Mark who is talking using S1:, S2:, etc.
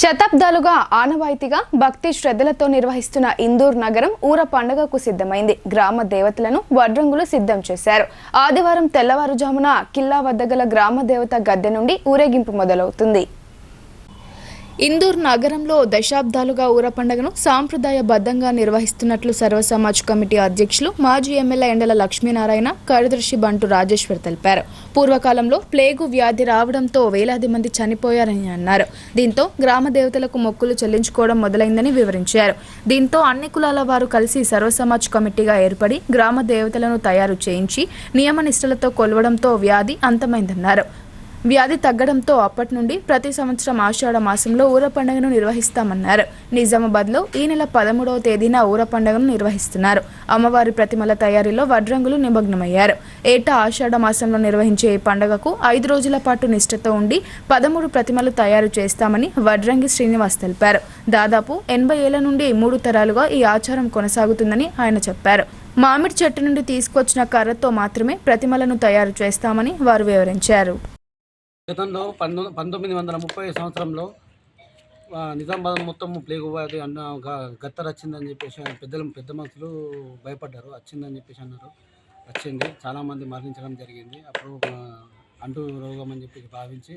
S1: శతాబ్దాలుగా ఆనవాయితీగా భక్తి శ్రద్ధలతో నిర్వహిస్తున్న ఇందూర్ నగరం ఊర పండగకు సిద్ధమైంది. గ్రామ దేవతలను వడ్రంగులు సిద్ధం చేశారు. ఆదివారం తెల్లవారుజామున కిల్లా వద్ద గల గ్రామ దేవత గద్దె నుండి ఊరేగింపు మొదలవుతుంది. ఇందూర్ నగరంలో దశాబ్దాలుగా ఊర పండుగను సాంప్రదాయబద్ధంగా నిర్వహిస్తున్నట్లు సర్వ సమాజ్ కమిటీ అధ్యక్షులు మాజీ ఎమ్మెల్యే ఎండల లక్ష్మీనారాయణ కార్యదర్శి బంటు రాజేశ్వర్ తెలిపారు. పూర్వకాలంలో ప్లేగు వ్యాధి రావడంతో వేలాది మంది చనిపోయారని అన్నారు. దీంతో గ్రామ దేవతలకు మొక్కులు చెల్లించుకోవడం మొదలైందని వివరించారు. దీంతో అన్ని కులాల వారు కలిసి సర్వ సమాజ్ కమిటీగా ఏర్పడి గ్రామ దేవతలను తయారు చేయించి నియమ నిష్టలతో కొలవడంతో వ్యాధి అంతమైందన్నారు. వ్యాధి తగ్గడంతో అప్పటి నుండి ప్రతి సంవత్సరం ఆషాఢ మాసంలో ఊర పండుగను నిర్వహిస్తామన్నారు. నిజామాబాద్లో ఈ నెల పదమూడవ తేదీన ఊర పండుగను నిర్వహిస్తున్నారు. అమ్మవారి ప్రతిమల తయారీలో వడ్రంగులు నిమగ్నమయ్యారు. ఏటా ఆషాఢ మాసంలో నిర్వహించే ఈ పండుగకు ఐదు రోజుల పాటు నిష్ఠతో ఉండి పదమూడు ప్రతిమలు తయారు చేస్తామని వడ్రంగి శ్రీనివాస్ తెలిపారు. దాదాపు ఎనభై ఏళ్ళ నుండి మూడు తరాలుగా ఈ ఆచారం కొనసాగుతుందని ఆయన చెప్పారు. మామిడి చెట్టు నుండి తీసుకొచ్చిన కర్రతో మాత్రమే ప్రతిమలను తయారు చేస్తామని వారు వివరించారు.
S2: గతంలో పంతొమ్మిది పంతొమ్మిది వందల ముప్పై సంవత్సరంలో నిజామాబాద్ మొత్తం ప్లేగ్ అది అన్న గత్తర్ వచ్చిందని చెప్పేసి పెద్దలు పెద్ద మనుషులు భయపడ్డారు. వచ్చిందని చెప్పేసి అన్నారు. వచ్చింది. చాలామంది మరణించడం జరిగింది. అప్పుడు అంటూ అంటు రోగం అని చెప్పి భావించి